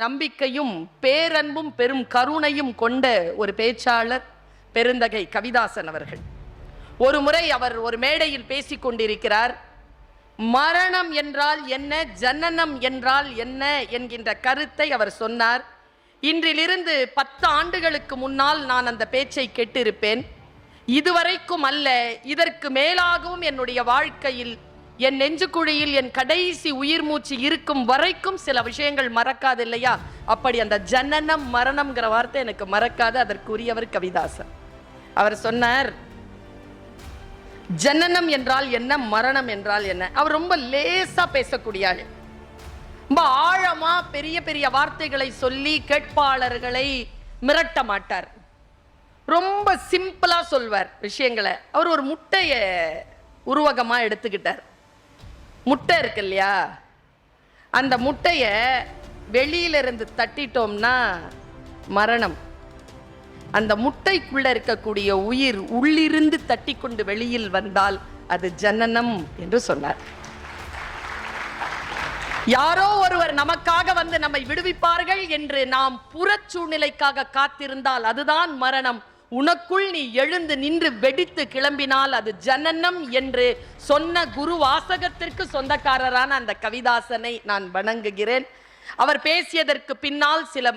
நம்பிக்கையும் பேரன்பும் பெரும் கருணையும் கொண்ட ஒரு பேச்சாளர் பெருந்தகை கவிதாசன் அவர்கள். ஒரு முறை அவர் ஒரு மேடையில் பேசிக் கொண்டிருக்கிறார். மரணம் என்றால் என்ன ஜனனம் என்றால் என்ன என்கின்ற கருத்தை அவர் சொன்னார். இன்றிலிருந்து பத்து ஆண்டுகளுக்கு முன்னால் நான் அந்த பேச்சை கேட்டிருப்பேன். இதுவரைக்கும் அல்ல இதற்கு மேலாகவும் என்னுடைய வாழ்க்கையில் என் நெஞ்சுக்குழியில் என் கடைசி உயிர் மூச்சு இருக்கும் வரைக்கும் சில விஷயங்கள் மறக்காது இல்லையா? அப்படி அந்த ஜனனம் மரணம்ங்கிற வார்த்தை எனக்கு மறக்காது. அதற்குரியவர் கவிதாசன். அவர் சொன்னார் ஜனனம் என்றால் என்ன மரணம் என்றால் என்ன? அவர் ரொம்ப லேசா பேசக்கூடிய ரொம்ப ஆழமா பெரிய பெரிய வார்த்தைகளை சொல்லி கேட்பாளர்களை மிரட்ட மாட்டார். ரொம்ப சிம்பிளா சொல்வார் விஷயங்களை. அவர் ஒரு முட்டைய உருவகமா எடுத்துக்கிட்டார். முட்டை இருக்கு இல்லையா அந்த முட்டையை வெளியில இருந்து தட்டிட்டோம்னா மரணம். அந்த முட்டைக்குள்ள இருக்கக்கூடிய உயிர் உள்ளிருந்து தட்டி கொண்டு வெளியில் வந்தால் அது ஜனனம் என்று சொன்னார். யாரோ ஒருவர் நமக்காக வந்து நம்மை விடுவிப்பார்கள் என்று நாம் புற சூழ்நிலைக்காக காத்திருந்தால் அதுதான் மரணம். உனக்குள் நீ எழுந்து நின்று வெடித்து கிளம்பினால் அது ஜனனம் என்று சொன்ன குரு வாசகத்திற்கு சொந்தக்காரரான அந்த கவிதாசனை நான் வணங்குகிறேன். அவர் பேசியதற்கு பின்னால் சில